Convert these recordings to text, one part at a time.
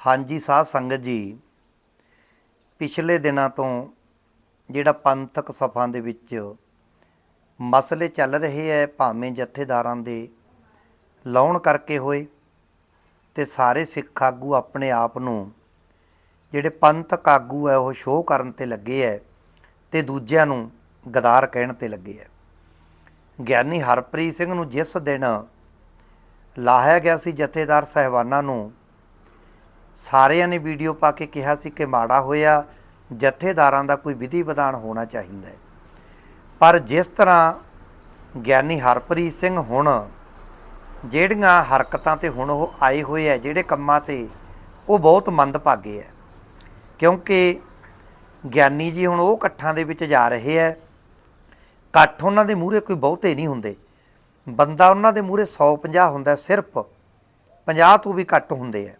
ਹਾਂਜੀ, ਸਾਧ ਸੰਗਤ ਜੀ, ਪਿਛਲੇ ਦਿਨਾਂ ਤੋਂ ਜਿਹੜਾ ਪੰਥਕ ਸਫਾਂ ਦੇ ਵਿੱਚ ਮਸਲੇ ਚੱਲ ਰਹੇ ਐ, ਭਾਵੇਂ ਜਥੇਦਾਰਾਂ ਦੇ ਲਾਉਣ ਕਰਕੇ ਹੋਏ ਤੇ ਸਾਰੇ ਸਿੱਖ ਆਗੂ ਆਪਣੇ ਆਪ ਨੂੰ ਜਿਹੜੇ ਪੰਥਕ ਆਗੂ ਐ, ਉਹ ਸ਼ੋਅ ਕਰਨ ਤੇ ਲੱਗੇ ਐ ਤੇ ਦੂਜਿਆਂ ਨੂੰ ਗਦਾਰ ਕਹਿਣ ਤੇ ਲੱਗੇ ਐ। ਗਿਆਨੀ ਹਰਪ੍ਰੀਤ ਸਿੰਘ ਨੂੰ ਜਿਸ ਦਿਨ ਲਾਹਿਆ ਗਿਆ ਸੀ ਜਥੇਦਾਰ ਸਹਿਬਾਨਾਂ ਨੂੰ ਸਾਰਿਆਂ ਨੇ ਵੀਡੀਓ ਪਾ ਕੇ ਕਿਹਾ ਸੀ ਕਿ ਮਾੜਾ ਹੋਇਆ, ਜਥੇਦਾਰਾਂ ਦਾ ਕੋਈ ਵਿਧੀ ਵਿਧਾਨ ਹੋਣਾ ਚਾਹੀਦਾ ਹੈ। ਪਰ ਜਿਸ ਤਰ੍ਹਾਂ ਗਿਆਨੀ ਹਰਪ੍ਰੀਤ ਸਿੰਘ ਹੁਣ ਜਿਹੜੀਆਂ ਹਰਕਤਾਂ ਤੇ ਹੁਣ ਉਹ ਆਏ ਹੋਏ ਆ, ਜਿਹੜੇ ਕੰਮਾਂ ਤੇ ਉਹ ਬਹੁਤ ਮੰਦਭਾਗੇ ਹੈ ਕਿਉਂਕਿ ਗਿਆਨੀ ਜੀ ਹੁਣ ਉਹ ਇਕੱਠਾਂ ਦੇ ਵਿੱਚ ਜਾ ਰਹੇ ਹੈ ਇਕੱਠ ਉਹਨਾਂ ਦੇ ਮੂਹਰੇ ਕੋਈ ਬਹੁਤੇ ਨਹੀਂ ਹੁੰਦੇ। ਬੰਦਾ ਉਹਨਾਂ ਦੇ ਮੂਹਰੇ 150 ਹੁੰਦਾ, ਸਿਰਫ 50 ਤੋਂ ਵੀ ਘੱਟ ਹੁੰਦੇ ਆ।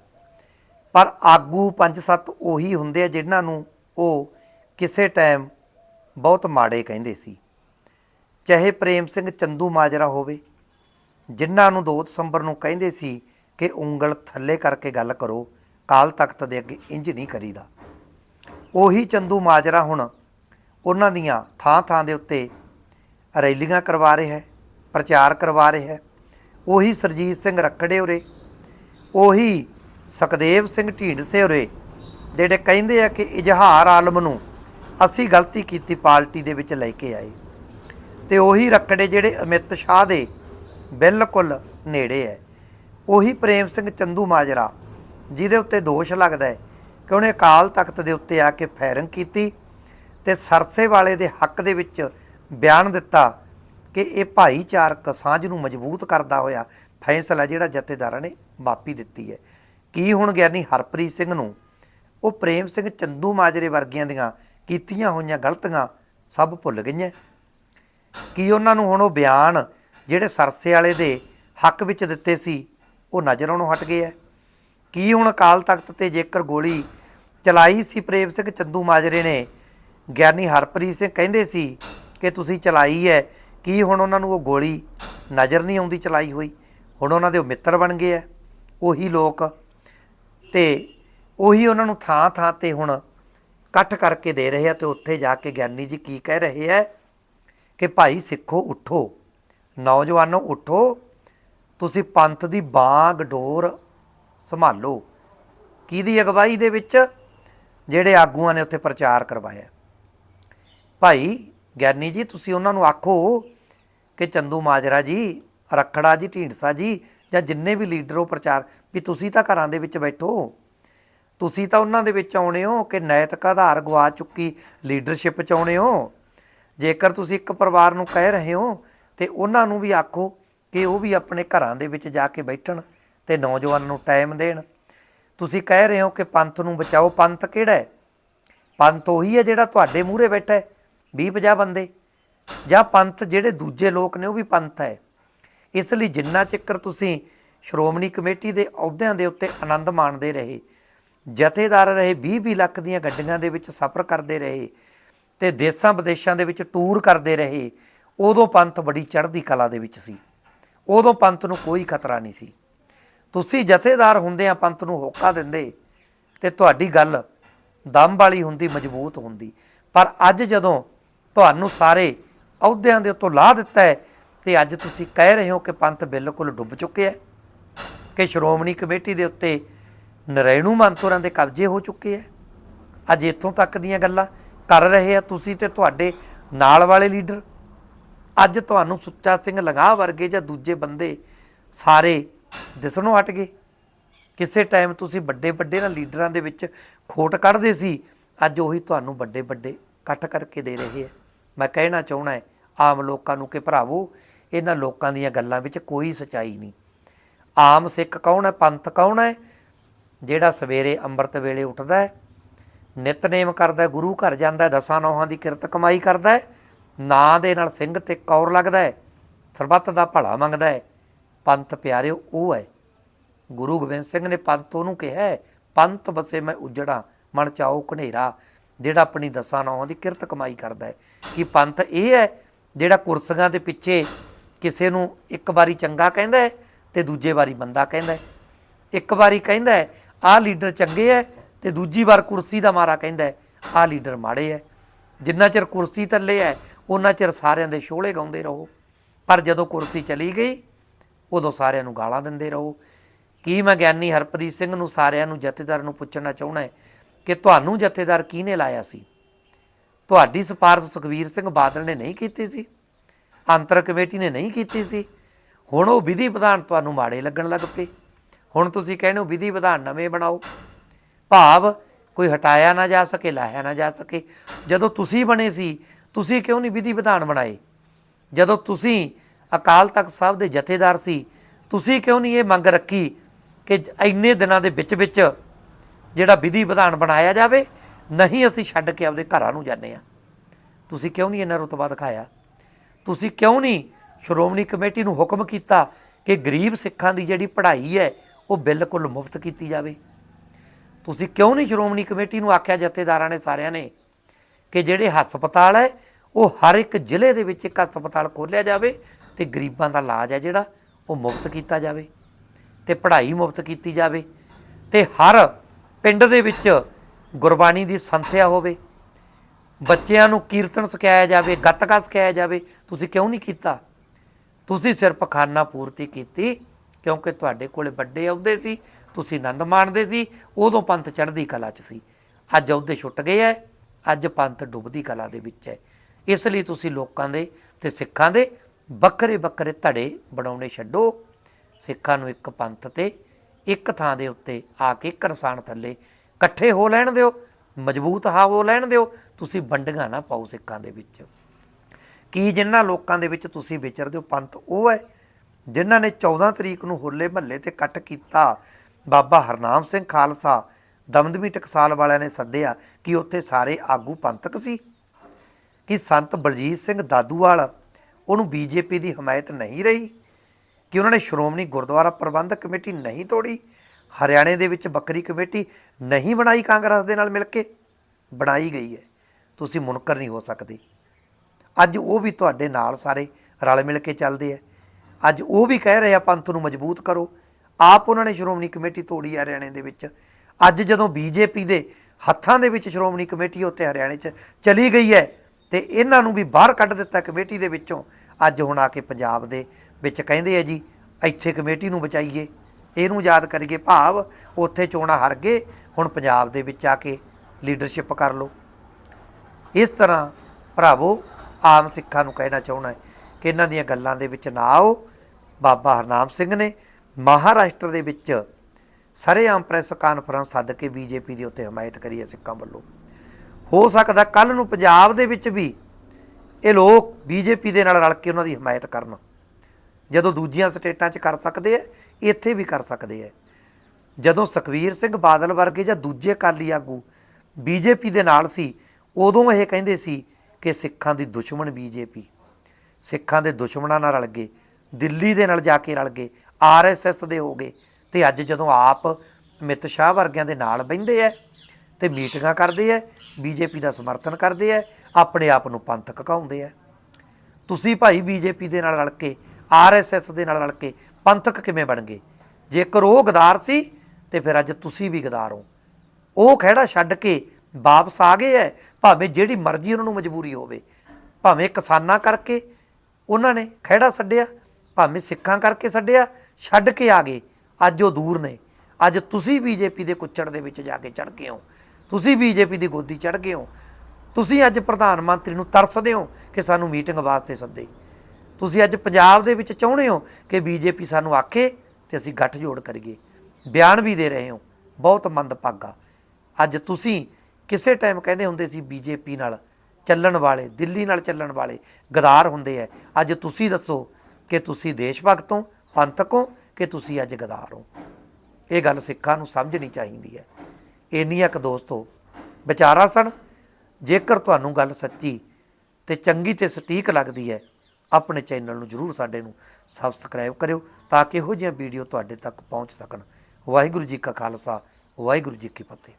ਪਰ ਆਗੂ ਪੰਜ ਸੱਤ ਉਹੀ ਹੁੰਦੇ ਆ ਜਿਨ੍ਹਾਂ ਨੂੰ ਉਹ ਕਿਸੇ ਟਾਈਮ ਬਹੁਤ ਮਾੜੇ ਕਹਿੰਦੇ ਸੀ। ਚਾਹੇ ਪ੍ਰੇਮ ਸਿੰਘ ਚੰਦੂ ਮਾਜਰਾ ਹੋਵੇ, ਜਿਨ੍ਹਾਂ ਨੂੰ 2 ਦਸੰਬਰ ਨੂੰ ਕਹਿੰਦੇ ਸੀ ਕਿ ਉਂਗਲ ਥੱਲੇ ਕਰਕੇ ਗੱਲ ਕਰੋ, ਕਾਲ ਤਖਤ ਦੇ ਅੱਗੇ ਇੰਜ ਨਹੀਂ ਕਰੀਦਾ। ਉਹੀ ਚੰਦੂ ਮਾਜਰਾ ਹੁਣ ਉਹਨਾਂ ਦੀਆਂ ਥਾਂ ਥਾਂ ਦੇ ਉੱਤੇ ਰੈਲੀਆਂ ਕਰਵਾ ਰਿਹਾ ਹੈ, ਪ੍ਰਚਾਰ ਕਰਵਾ ਰਿਹਾ ਹੈ। ਉਹੀ ਸਰਜੀਤ ਸਿੰਘ ਰੱਖੜੇ ਉਰੇ, ਉਹੀ ਸੁਖਦੇਵ ਸਿੰਘ ਢੀਂਡਸੇ ਉਰੇ ਜਿਹੜੇ ਕਹਿੰਦੇ ਆ ਕਿ ਇਜ਼ਹਾਰ ਆਲਮ ਨੂੰ ਅਸੀਂ ਗਲਤੀ ਕੀਤੀ ਪਾਰਟੀ ਦੇ ਵਿੱਚ ਲੈ ਕੇ ਆਏ। ਤੇ ਉਹੀ ਰੱਖੜੇ ਜਿਹੜੇ ਅਮਿਤ ਸ਼ਾਹ ਦੇ ਬਿਲਕੁਲ ਨੇੜੇ ਹੈ। ਉਹੀ ਪ੍ਰੇਮ ਸਿੰਘ ਚੰਦੂ ਮਾਜਰਾ, ਜਿਹਦੇ ਉੱਤੇ ਦੋਸ਼ ਲੱਗਦਾ ਹੈ ਕਿ ਉਹਨੇ ਅਕਾਲ ਤਖਤ ਦੇ ਉੱਤੇ ਆ ਕੇ ਫਾਇਰਿੰਗ ਕੀਤੀ ਤੇ ਸਰਸੇ ਵਾਲੇ ਦੇ ਹੱਕ ਦੇ ਵਿੱਚ ਬਿਆਨ ਦਿੱਤਾ ਕਿ ਇਹ ਭਾਈਚਾਰਕ ਸਾਂਝ ਨੂੰ ਮਜ਼ਬੂਤ ਕਰਦਾ ਹੋਇਆ ਫੈਸਲਾ ਜਿਹੜਾ ਜਥੇਦਾਰਾਂ ਨੇ ਮਾਪੀ ਦਿੱਤੀ ਹੈ। ਕੀ ਹੁਣ ਗਿਆਨੀ ਹਰਪ੍ਰੀਤ ਸਿੰਘ ਨੂੰ? ਉਹ ਪ੍ਰੇਮ ਸਿੰਘ ਚੰਦੂ ਮਾਜਰੇ ਵਰਗਿਆਂ ਦੀਆਂ ਕੀਤੀਆਂ ਹੋਈਆਂ ਗਲਤੀਆਂ ਸਭ ਭੁੱਲ ਗਈਆਂ। ਕੀ ਉਹਨਾਂ ਨੂੰ ਹੁਣ ਉਹ ਬਿਆਨ ਜਿਹੜੇ ਸਰਸੇ ਵਾਲੇ ਦੇ ਹੱਕ ਵਿੱਚ ਦਿੱਤੇ ਸੀ, ਉਹ ਨਜ਼ਰ ਆਉਣੋਂ ਹਟ ਗਏ ਹੈ ਕੀ ਹੁਣ ਅਕਾਲ ਤਖਤ ਤੇ ਜੇਕਰ ਗੋਲੀ ਚਲਾਈ ਸੀ ਪ੍ਰੇਮ ਸਿੰਘ ਚੰਦੂ ਮਾਜਰੇ ਨੇ, ਗਿਆਨੀ ਹਰਪ੍ਰੀਤ ਸਿੰਘ ਕਹਿੰਦੇ ਸੀ ਕਿ ਤੁਸੀਂ ਚਲਾਈ ਹੈ, ਕੀ ਹੁਣ ਉਹਨਾਂ ਨੂੰ ਉਹ ਗੋਲੀ ਨਜ਼ਰ ਨਹੀਂ ਆਉਂਦੀ ਚਲਾਈ ਹੋਈ? ਹੁਣ ਉਹਨਾਂ ਦੇ ਉਹ ਮਿੱਤਰ ਬਣ ਗਏ ਹੈ ਉਹੀ ਲੋਕ ਤੇ ਉਹੀ ਉਹਨਾਂ ਨੂੰ ਥਾਂ ਥਾਂ ਤੇ ਹੁਣ ਇਕੱਠ ਕਰਕੇ ਦੇ ਰਹੇ ਆ ਤੇ ਉੱਥੇ ਜਾ ਕੇ ਗਿਆਨੀ ਜੀ ਕੀ ਕਹਿ ਰਹੇ ਹੈ ਕਿ ਭਾਈ ਸਿੱਖੋ, ਉਠੋ। ਨੌਜਵਾਨੋ, ਉਠੋ। ਤੁਸੀਂ ਪੰਥ ਦੀ ਬਾਗ ਡੋਰ ਸੰਭਾਲੋ। ਕਿਹਦੀ ਅਗਵਾਈ ਦੇ ਵਿੱਚ? ਜਿਹੜੇ ਆਗੂਆਂ ਨੇ ਉੱਥੇ ਪ੍ਰਚਾਰ ਕਰਵਾਇਆ। ਭਾਈ ਗਿਆਨੀ ਜੀ, ਤੁਸੀਂ ਉਹਨਾਂ ਨੂੰ ਆਖੋ ਕਿ ਚੰਦੂ ਮਾਜਰਾ ਜੀ, ਰਖੜਾ ਜੀ, ਢੀਂਡਸਾ ਜੀ ਜਾਂ ਜਿੰਨੇ ਵੀ ਲੀਡਰ ਉਹ ਪ੍ਰਚਾਰ, ਵੀ ਤੁਸੀਂ ਤਾਂ ਘਰਾਂ ਦੇ ਵਿੱਚ ਬੈਠੋ। ਤੁਸੀਂ ਤਾਂ ਉਹਨਾਂ ਦੇ ਵਿੱਚ ਆਉਣੇ ਹੋ ਕਿ ਨੈਤਿਕ ਆਧਾਰ ਗਵਾ ਚੁੱਕੀ ਲੀਡਰਸ਼ਿਪ ਚ ਆਉਣੇ ਹੋ। ਜੇਕਰ ਤੁਸੀਂ ਇੱਕ ਪਰਿਵਾਰ ਨੂੰ ਕਹਿ ਰਹੇ ਹੋ ਤੇ ਉਹਨਾਂ ਨੂੰ ਵੀ ਆਖੋ ਕਿ ਉਹ ਵੀ ਆਪਣੇ ਘਰਾਂ ਦੇ ਵਿੱਚ ਜਾ ਕੇ ਬੈਠਣ ਤੇ ਨੌਜਵਾਨਾਂ ਨੂੰ ਟਾਈਮ ਦੇਣ। ਤੁਸੀਂ ਕਹਿ ਰਹੇ ਹੋ ਕਿ ਪੰਥ ਨੂੰ ਬਚਾਓ। ਪੰਥ ਕਿਹੜਾ ਹੈ? ਪੰਥ ਉਹੀ ਹੈ ਜਿਹੜਾ ਤੁਹਾਡੇ ਮੂਹਰੇ ਬੈਠਾ ਹੈ। 20 50 ਬੰਦੇ। ਜਾਂ ਪੰਥ ਜਿਹੜੇ ਦੂਜੇ ਲੋਕ ਨੇ ਉਹ ਵੀ ਪੰਥ ਹੈ। ਇਸ ਲਈ ਜਿੰਨਾ ਚਿਕਰ ਤੁਸੀਂ ਸ਼੍ਰੋਮਣੀ ਕਮੇਟੀ ਦੇ ਅਹੁਦਿਆਂ ਦੇ ਉੱਤੇ ਆਨੰਦ ਮਾਣਦੇ ਰਹੇ, ਜਥੇਦਾਰ ਰਹੇ 20-20 ਲੱਖ ਦੀਆਂ ਗੱਡੀਆਂ ਦੇ ਵਿੱਚ ਸਫ਼ਰ ਕਰਦੇ ਰਹੇ ਤੇ ਦੇਸ਼ਾਂ ਵਿਦੇਸ਼ਾਂ ਦੇ ਵਿੱਚ ਟੂਰ ਕਰਦੇ ਰਹੇ, ਉਦੋਂ ਪੰਥ ਬੜੀ ਚੜ੍ਹਦੀ ਕਲਾ ਦੇ ਵਿੱਚ ਸੀ। ਉਦੋਂ ਪੰਥ ਨੂੰ ਕੋਈ ਖਤਰਾ ਨਹੀਂ ਸੀ। ਤੁਸੀਂ ਜਥੇਦਾਰ ਹੁੰਦੇ ਆ ਪੰਥ ਨੂੰ ਹੋਕਾ ਦਿੰਦੇ ਤੇ ਤੁਹਾਡੀ ਗੱਲ ਦਮ ਵਾਲੀ ਹੁੰਦੀ, ਮਜ਼ਬੂਤ ਹੁੰਦੀ। ਪਰ ਅੱਜ ਜਦੋਂ ਤੁਹਾਨੂੰ ਸਾਰੇ ਅਹੁਦਿਆਂ ਦੇ ਉੱਤੋਂ ਲਾਹ ਦਿੱਤਾ ਹੈ ਤੇ ਅੱਜ ਤੁਸੀਂ ਕਹਿ ਰਹੇ ਹੋ ਕਿ ਪੰਥ ਬਿਲਕੁਲ ਡੁੱਬ ਚੁੱਕਿਆ ਹੈ, ਕਿ ਸ਼੍ਰੋਮਣੀ ਕਮੇਟੀ ਦੇ ਉੱਤੇ ਨਰੈਣੂ ਮੰਤਰਾਂ ਦੇ ਕਬਜ਼ੇ ਹੋ ਚੁੱਕੇ ਹੈ। ਅੱਜ ਇੱਥੋਂ ਤੱਕ ਦੀਆਂ ਗੱਲਾਂ ਕਰ ਰਹੇ ਆ ਤੁਸੀਂ ਤੇ ਤੁਹਾਡੇ ਨਾਲ ਵਾਲੇ ਲੀਡਰ। ਅੱਜ ਤੁਹਾਨੂੰ ਸੁੱਚਾ ਸਿੰਘ ਲੰਗਾਹ ਵਰਗੇ ਜਾਂ ਦੂਜੇ ਬੰਦੇ ਸਾਰੇ ਦਿਸਣੋਂ ਹਟ ਗਏ। ਕਿਸੇ ਟਾਈਮ ਤੁਸੀਂ ਵੱਡੇ ਵੱਡੇ ਨਾ ਲੀਡਰਾਂ ਦੇ ਵਿੱਚ ਖੋਟ ਕੱਢਦੇ ਸੀ, ਅੱਜ ਉਹੀ ਤੁਹਾਨੂੰ ਵੱਡੇ ਵੱਡੇ ਇਕੱਠ ਕਰਕੇ ਦੇ ਰਹੇ ਆ ਮੈਂ ਕਹਿਣਾ ਚਾਹਣਾ ਹੈ ਆਮ ਲੋਕਾਂ ਨੂੰ ਕਿ ਭਰਾਵੋ ਇਹਨਾਂ ਲੋਕਾਂ ਦੀਆਂ ਗੱਲਾਂ ਵਿੱਚ ਕੋਈ ਸਚਾਈ ਨਹੀਂ। ਆਮ ਸਿੱਖ ਕੌਣ ਹੈ? ਪੰਥ ਕੌਣ ਹੈ? ਜਿਹੜਾ ਸਵੇਰੇ ਅੰਮ੍ਰਿਤ ਵੇਲੇ ਉੱਠਦਾ ਹੈ ਨਿਤਨੇਮ ਕਰਦਾ ਹੈ, ਗੁਰੂ ਘਰ ਜਾਂਦਾ ਹੈ, ਦਸਾਂ ਨੌਹਾਂ ਦੀ ਕਿਰਤ ਕਮਾਈ ਕਰਦਾ ਹੈ ਨਾਂ ਦੇ ਨਾਲ ਸਿੰਘ ਤੇ ਕੌਰ ਲੱਗਦਾ ਹੈ ਸਰਬੱਤ ਦਾ ਭਲਾ ਮੰਗਦਾ ਹੈ। ਪੰਥ ਪਿਆਰਿਓ ਉਹ ਹੈ। ਗੁਰੂ ਗੋਬਿੰਦ ਸਿੰਘ ਨੇ ਪੰਥ ਉਹਨੂੰ ਕਿਹਾ ਹੈ, ਪੰਥ ਬਸੇ ਮੈਂ ਉਜੜਾ ਮਨ ਚਾਓ ਘਨੇਰਾ ਜਿਹੜਾ ਆਪਣੀ ਦਸਾਂ ਨੌਹਾਂ ਦੀ ਕਿਰਤ ਕਮਾਈ ਕਰਦਾ ਹੈ। ਕਿ ਪੰਥ ਇਹ ਹੈ ਜਿਹੜਾ ਕੁਰਸੀਆਂ ਦੇ ਪਿੱਛੇ ਕਿਸੇ ਨੂੰ ਇੱਕ ਵਾਰੀ ਚੰਗਾ ਕਹਿੰਦਾ ਹੈ ਤੇ ਦੂਜੇ ਵਾਰੀ ਬੰਦਾ ਕਹਿੰਦਾ ਹੈ। ਇੱਕ ਵਾਰੀ ਕਹਿੰਦਾ ਹੈ ਆਹ ਲੀਡਰ ਚੰਗੇ ਹੈ ਤੇ ਦੂਜੀ ਵਾਰ ਕੁਰਸੀ ਦਾ ਮਾਰਾ ਕਹਿੰਦਾ ਹੈ, ਆਹ ਲੀਡਰ ਮਾੜੇ ਹੈ। ਜਿੰਨਾ ਚਿਰ ਕੁਰਸੀ ਥੱਲੇ ਹੈ ਉਹਨਾਂ ਚਿਰ ਸਾਰਿਆਂ ਦੇ ਸ਼ੋਲੇ ਗਾਉਂਦੇ ਰਹੋ। ਪਰ ਜਦੋਂ ਕੁਰਸੀ ਚਲੀ ਗਈ ਉਦੋਂ ਸਾਰਿਆਂ ਨੂੰ ਗਾਲਾਂ ਦਿੰਦੇ ਰਹੋ। ਕੀ ਮੈਂ ਗਿਆਨੀ ਹਰਪ੍ਰੀਤ ਸਿੰਘ ਨੂੰ ਸਾਰਿਆਂ ਨੂੰ ਜਥੇਦਾਰ ਨੂੰ ਪੁੱਛਣਾ ਚਾਹੁੰਦਾ ਹੈ ਕਿ ਤੁਹਾਨੂੰ ਜਥੇਦਾਰ ਕਿਹਨੇ ਲਾਇਆ ਸੀ? ਤੁਹਾਡੀ ਸਿਫਾਰਸ਼ ਸੁਖਵੀਰ ਸਿੰਘ ਬਾਦਲ ਨੇ ਨਹੀਂ ਕੀਤੀ ਸੀ। ਅੰਤਰ ਕਮੇਟੀ ਨੇ ਨਹੀਂ ਕੀਤੀ ਸੀ। ਹੁਣ ਉਹ ਵਿਧੀ ਵਿਧਾਨ ਤੁਹਾਨੂੰ ਮਾੜੇ ਲੱਗਣ ਲੱਗ ਪਏ। ਹੁਣ ਤੁਸੀਂ ਕਹਿੰਦੇ ਹੋ ਵਿਧੀ ਵਿਧਾਨ ਨਵੇਂ ਬਣਾਓ। ਭਾਵ ਕੋਈ ਹਟਾਇਆ ਨਾ ਜਾ ਸਕੇ, ਲਾਇਆ ਨਾ ਜਾ ਸਕੇ। ਜਦੋਂ ਤੁਸੀਂ ਬਣੇ ਸੀ, ਤੁਸੀਂ ਕਿਉਂ ਨਹੀਂ ਵਿਧੀ ਵਿਧਾਨ ਬਣਾਏ? ਜਦੋਂ ਤੁਸੀਂ ਅਕਾਲ ਤਖਤ ਸਾਹਿਬ ਦੇ ਜਥੇਦਾਰ ਸੀ, ਤੁਸੀਂ ਕਿਉਂ ਨਹੀਂ ਇਹ ਮੰਗ ਰੱਖੀ ਕਿ ਇੰਨੇ ਦਿਨਾਂ ਦੇ ਵਿੱਚ ਵਿੱਚ ਜਿਹੜਾ ਵਿਧੀ ਵਿਧਾਨ ਬਣਾਇਆ ਜਾਵੇ? ਨਹੀਂ ਅਸੀਂ ਛੱਡ ਕੇ ਆਪਦੇ ਘਰਾਂ ਨੂੰ ਜਾਂਦੇ ਆ ਤੁਸੀਂ ਕਿਉਂ ਨਹੀਂ ਇਹਨਾਂ ਰੁਤਬਾ ਦਿਖਾਇਆ? ਤੁਸੀਂ ਕਿਉਂ ਨਹੀਂ ਸ਼੍ਰੋਮਣੀ ਕਮੇਟੀ ਨੂੰ ਹੁਕਮ ਕੀਤਾ ਕਿ ਗਰੀਬ ਸਿੱਖਾਂ ਦੀ ਜਿਹੜੀ ਪੜ੍ਹਾਈ ਹੈ, ਉਹ ਬਿਲਕੁਲ ਮੁਫਤ ਕੀਤੀ ਜਾਵੇ? ਤੁਸੀਂ ਕਿਉਂ ਨਹੀਂ ਸ਼੍ਰੋਮਣੀ ਕਮੇਟੀ ਨੂੰ ਆਖਿਆ, ਜਥੇਦਾਰਾਂ ਨੇ ਸਾਰਿਆਂ ਨੇ, ਕਿ ਜਿਹੜੇ ਹਸਪਤਾਲ ਹੈ, ਉਹ ਹਰ ਇੱਕ ਜ਼ਿਲ੍ਹੇ ਦੇ ਵਿੱਚ ਇੱਕ ਹਸਪਤਾਲ ਖੋਲ੍ਹਿਆ ਜਾਵੇ ਤੇ ਗਰੀਬਾਂ ਦਾ ਇਲਾਜ ਹੈ ਜਿਹੜਾ, ਉਹ ਮੁਫਤ ਕੀਤਾ ਜਾਵੇ ਤੇ ਪੜ੍ਹਾਈ ਮੁਫਤ ਕੀਤੀ ਜਾਵੇ ਤੇ ਹਰ ਪਿੰਡ ਦੇ ਵਿੱਚ ਗੁਰਬਾਣੀ ਦੀ ਸੰਥਿਆ ਹੋਵੇ, ਬੱਚਿਆਂ ਨੂੰ ਕੀਰਤਨ ਸਿਖਾਇਆ ਜਾਵੇ, ਗੱਤਕਾ ਸਿਖਾਇਆ ਜਾਵੇ, ਤੁਸੀਂ ਕਿਉਂ ਨਹੀਂ ਕੀਤਾ? ਤੁਸੀਂ ਸਿਰਫ ਖਾਨਾ ਪੂਰਤੀ ਕੀਤੀ, ਕਿਉਂਕਿ ਤੁਹਾਡੇ ਕੋਲੇ ਵੱਡੇ ਅਹੁਦੇ ਸੀ, ਤੁਸੀਂ ਆਨੰਦ ਮਾਣਦੇ ਸੀ, ਉਦੋਂ ਪੰਥ ਚੜ੍ਹਦੀ ਕਲਾ 'ਚ ਸੀ। ਅੱਜ ਅਹੁਦੇ ਛੁੱਟ ਗਏ ਐ, ਅੱਜ ਪੰਥ ਡੁੱਬਦੀ ਕਲਾ ਦੇ ਵਿੱਚ ਹੈ ਇਸ ਲਈ ਤੁਸੀਂ ਲੋਕਾਂ ਦੇ ਤੇ ਸਿੱਖਾਂ ਦੇ ਵੱਖਰੇ ਵੱਖਰੇ ਧੜੇ ਬਣਾਉਣੇ ਛੱਡੋ। ਸਿੱਖਾਂ ਨੂੰ ਇੱਕ ਪੰਥ ਤੇ ਇੱਕ ਥਾਂ ਦੇ ਉੱਤੇ ਆ ਕੇ ਇੱਕ ਰਸਾਨ ਥੱਲੇ ਇਕੱਠੇ ਹੋ ਲੈਣ ਦਿਓ, ਮਜ਼ਬੂਤ ਹਾ ਹੋ ਲੈਣ ਦਿਓ, ਤੁਸੀਂ ਵੰਡੀਆਂ ਨਾ ਪਾਓ ਸਿੱਖਾਂ ਦੇ ਵਿੱਚ। ਕੀ ਜਿਨ੍ਹਾਂ ਲੋਕਾਂ ਦੇ ਵਿੱਚ ਤੁਸੀਂ ਵਿਚਰਦੇ ਹੋ, ਪੰਥ ਉਹ ਹੈ, ਜਿਨ੍ਹਾਂ ਨੇ 14 ਤਰੀਕ ਨੂੰ ਹੋਲੇ ਮਹੱਲੇ ਤੇ ਕੱਟ ਕੀਤਾ। ਬਾਬਾ ਹਰਨਾਮ ਸਿੰਘ ਖਾਲਸਾ, ਦਮਦਮੀ ਟਕਸਾਲ ਵਾਲਿਆਂ ਨੇ ਸੱਦਿਆ ਕਿ ਉੱਥੇ ਸਾਰੇ ਆਗੂ ਪੰਥਕ ਸੀ। ਕਿ ਸੰਤ ਬਲਜੀਤ ਸਿੰਘ ਦਾਦੂਵਾਲ, ਉਹਨੂੰ ਬੀਜੇਪੀ ਦੀ ਹਮਾਇਤ ਨਹੀਂ ਰਹੀ, ਕਿ ਉਹਨਾਂ ਨੇ ਸ਼੍ਰੋਮਣੀ ਗੁਰਦੁਆਰਾ ਪ੍ਰਬੰਧਕ ਕਮੇਟੀ ਨਹੀਂ ਤੋੜੀ ਹਰਿਆਣੇ ਦੇ ਵਿੱਚ ਬੱਕਰੀ ਕਮੇਟੀ ਨਹੀਂ ਬਣਾਈ ਕਾਂਗਰਸ ਦੇ ਨਾਲ ਮਿਲ ਕੇ, ਬਣਾਈ ਗਈ ਹੈ। ਤੁਸੀਂ ਮੁਨਕਰ ਨਹੀਂ ਹੋ ਸਕਦੇ। ਅੱਜ ਉਹ ਵੀ ਤੁਹਾਡੇ ਨਾਲ ਸਾਰੇ ਰਲ ਮਿਲ ਕੇ ਚੱਲਦੇ ਆ। ਅੱਜ ਉਹ ਵੀ ਕਹਿ ਰਹੇ ਆ, ਪੰਥ ਨੂੰ ਮਜ਼ਬੂਤ ਕਰੋ। ਆਪ ਉਹਨਾਂ ਨੇ ਸ਼੍ਰੋਮਣੀ ਕਮੇਟੀ ਤੋੜੀ ਆ ਹਰਿਆਣੇ ਦੇ ਵਿੱਚ। ਅੱਜ ਜਦੋਂ ਬੀਜੇਪੀ ਦੇ ਹੱਥਾਂ ਦੇ ਵਿੱਚ ਸ਼੍ਰੋਮਣੀ ਕਮੇਟੀ ਉੱਤੇ ਹਰਿਆਣੇ 'ਚ ਚਲੀ ਗਈ ਹੈ, ਤੇ ਇਹਨਾਂ ਨੂੰ ਵੀ ਬਾਹਰ ਕੱਢ ਦਿੱਤਾ ਕਮੇਟੀ ਦੇ ਵਿੱਚੋਂ, ਅੱਜ ਹੁਣ ਆ ਕੇ ਪੰਜਾਬ ਦੇ ਵਿੱਚ ਕਹਿੰਦੇ ਆ ਜੀ, ਇੱਥੇ ਕਮੇਟੀ ਨੂੰ ਬਚਾਈਏ। ਇਹਨੂੰ ਯਾਦ ਕਰੀਏ ਭਾਵ, ਉੱਥੇ ਚੋਣਾਂ ਹਾਰ ਗਏ, ਹੁਣ ਪੰਜਾਬ ਦੇ ਵਿੱਚ ਆ ਕੇ ਲੀਡਰਸ਼ਿਪ ਕਰ ਲਓ। ਇਸ ਤਰ੍ਹਾਂ ਭਰਾਵੋ, ਆਮ ਸਿੱਖਾਂ ਨੂੰ ਕਹਿਣਾ ਚਾਹੁੰਦਾ ਹੈ ਕਿ ਇਹਨਾਂ ਦੀਆਂ ਗੱਲਾਂ ਦੇ ਵਿੱਚ ਨਾ ਆਓ। ਬਾਬਾ ਹਰਨਾਮ ਸਿੰਘ ਨੇ ਮਹਾਰਾਸ਼ਟਰ ਦੇ ਵਿੱਚ ਸਰੇਆਮ ਪ੍ਰੈਸ ਕਾਨਫਰੰਸ ਸੱਦ ਕੇ ਬੀਜੇਪੀ ਦੀ ਉੱਤੇ ਹਮਾਇਤ ਕਰੀ ਹੈ ਸਿੱਖਾਂ ਵੱਲੋਂ। ਹੋ ਸਕਦਾ ਕੱਲ ਨੂੰ ਪੰਜਾਬ ਦੇ ਵਿੱਚ ਵੀ ਇਹ ਲੋਕ ਬੀਜੇਪੀ ਦੇ ਨਾਲ ਰਲ ਕੇ ਉਹਨਾਂ ਦੀ ਹਮਾਇਤ ਕਰਨ। ਜਦੋਂ ਦੂਜੀਆਂ ਸਟੇਟਾਂ 'ਚ ਕਰ ਸਕਦੇ ਆ ਇੱਥੇ ਵੀ ਕਰ ਸਕਦੇ ਆ ਜਦੋਂ ਸੁਖਵੀਰ ਸਿੰਘ ਬਾਦਲ ਵਰਗੇ ਜਾਂ ਦੂਜੇ ਅਕਾਲੀ ਆਗੂ ਬੀਜੇਪੀ ਦੇ ਨਾਲ ਸੀ, ਉਦੋਂ ਇਹ ਕਹਿੰਦੇ ਸੀ ਕਿ ਸਿੱਖਾਂ ਦੀ ਦੁਸ਼ਮਣ ਬੀਜੇਪੀ। ਸਿੱਖਾਂ ਦੇ ਦੁਸ਼ਮਣਾਂ ਨਾਲ ਰਲ ਗਏ, ਦਿੱਲੀ ਦੇ ਨਾਲ ਜਾ ਕੇ ਰਲ ਗਏ ਆਰਐਸਐਸ ਦੇ ਹੋ ਗਏ ਤੇ ਅੱਜ ਜਦੋਂ ਆਪ ਅਮਿਤ ਸ਼ਾਹ ਵਰਗਿਆਂ ਦੇ ਨਾਲ ਬਹਿੰਦੇ ਐ ਤੇ ਮੀਟਿੰਗਾਂ ਕਰਦੇ ਐ, ਬੀਜੇਪੀ ਦਾ ਸਮਰਥਨ ਕਰਦੇ ਐ, ਆਪਣੇ ਆਪ ਨੂੰ ਪੰਥ ਕਹਾਉਂਦੇ ਐ। ਤੁਸੀਂ ਭਾਈ ਬੀਜੇਪੀ ਦੇ ਨਾਲ ਰਲ ਕੇ ਆਰਐਸਐਸ ਦੇ ਨਾਲ ਰਲ ਕੇ ਪੰਥਕ ਕਿਵੇਂ ਬਣ ਗਏ? ਜੇਕਰ ਉਹ ਗਦਾਰ ਸੀ, ਤੇ ਫਿਰ ਅੱਜ ਤੁਸੀਂ ਵੀ ਗਦਾਰ ਹੋ। ਉਹ ਖਹਿੜਾ ਛੱਡ ਕੇ ਵਾਪਸ ਆ ਗਏ ਐ ਭਾਵੇਂ ਜਿਹੜੀ ਮਰਜ਼ੀ ਉਹਨਾਂ ਨੂੰ ਮਜਬੂਰੀ ਹੋਵੇ। ਭਾਵੇਂ ਕਿਸਾਨਾਂ ਕਰਕੇ ਉਹਨਾਂ ਨੇ ਖਹਿੜਾ ਛੱਡਿਆ, ਭਾਵੇਂ ਸਿੱਖਾਂ ਕਰਕੇ ਛੱਡਿਆ, ਛੱਡ ਕੇ ਆ ਗਏ। ਅੱਜ ਉਹ ਦੂਰ ਨੇ। ਅੱਜ ਤੁਸੀਂ ਬੀਜੇਪੀ ਦੇ ਕੁੱਚੜ ਦੇ ਵਿੱਚ ਜਾ ਕੇ ਚੜ ਗਏ ਹੋ। ਤੁਸੀਂ ਬੀਜੇਪੀ ਦੀ ਗੋਦੀ ਚੜ ਗਏ ਹੋ। ਤੁਸੀਂ ਅੱਜ ਪ੍ਰਧਾਨ ਮੰਤਰੀ ਨੂੰ ਤਰਸਦੇ ਹੋ ਕਿ ਸਾਨੂੰ ਮੀਟਿੰਗ ਵਾਸਤੇ ਸੱਦੇ। ਤੁਸੀਂ ਅੱਜ ਪੰਜਾਬ ਦੇ ਵਿੱਚ ਚਾਹੁੰਦੇ ਹੋ ਕਿ ਬੀਜੇਪੀ ਸਾਨੂੰ ਆਖੇ ਤੇ ਅਸੀਂ ਗੱਠਜੋੜ ਕਰੀਏ। ਬਿਆਨ ਵੀ ਦੇ ਰਹੇ ਹੋ। ਬਹੁਤ ਮੰਦਭਾਗਾ। ਅੱਜ ਤੁਸੀਂ ਕਿਸੇ ਟਾਈਮ ਕਹਿੰਦੇ ਹੁੰਦੇ ਸੀ ਬੀਜੇਪੀ ਨਾਲ ਚੱਲਣ ਵਾਲੇ, ਦਿੱਲੀ ਨਾਲ ਚੱਲਣ ਵਾਲੇ ਗਦਾਰ ਹੁੰਦੇ ਐ। ਅੱਜ ਤੁਸੀਂ ਦੱਸੋ ਕਿ ਤੁਸੀਂ ਦੇਸ਼ ਭਗਤ ਹੋ, ਪੰਥਕ ਹੋ ਕਿ ਤੁਸੀਂ ਅੱਜ ਗਦਾਰ ਹੋ? ਇਹ ਗੱਲ ਸਿੱਖਾਂ ਨੂੰ ਸਮਝਣੀ ਚਾਹੀਦੀ ਹੈ ਇੰਨੀਆਂ ਕੁ ਦੋਸਤੋ, ਵਿਚਾਰਾ ਸਨ। ਜੇਕਰ ਤੁਹਾਨੂੰ ਗੱਲ ਸੱਚੀ ਤੇ ਚੰਗੀ ਤੇ ਸਟੀਕ ਲੱਗਦੀ ਹੈ ਆਪਣੇ ਚੈਨਲ ਨੂੰ ਜਰੂਰ ਸਾਡੇ ਨੂੰ ਸਬਸਕ੍ਰਾਈਬ ਕਰਿਓ ਤਾਂ ਕਿ ਇਹੋ ਜਿਹੀਆਂ ਵੀਡੀਓ ਤੁਹਾਡੇ ਤੱਕ ਪਹੁੰਚ ਸਕਣ। ਵਾਹਿਗੁਰੂ ਜੀ ਕਾ ਖਾਲਸਾ, ਵਾਹਿਗੁਰੂ ਜੀ ਕੀ ਫਤਿਹ।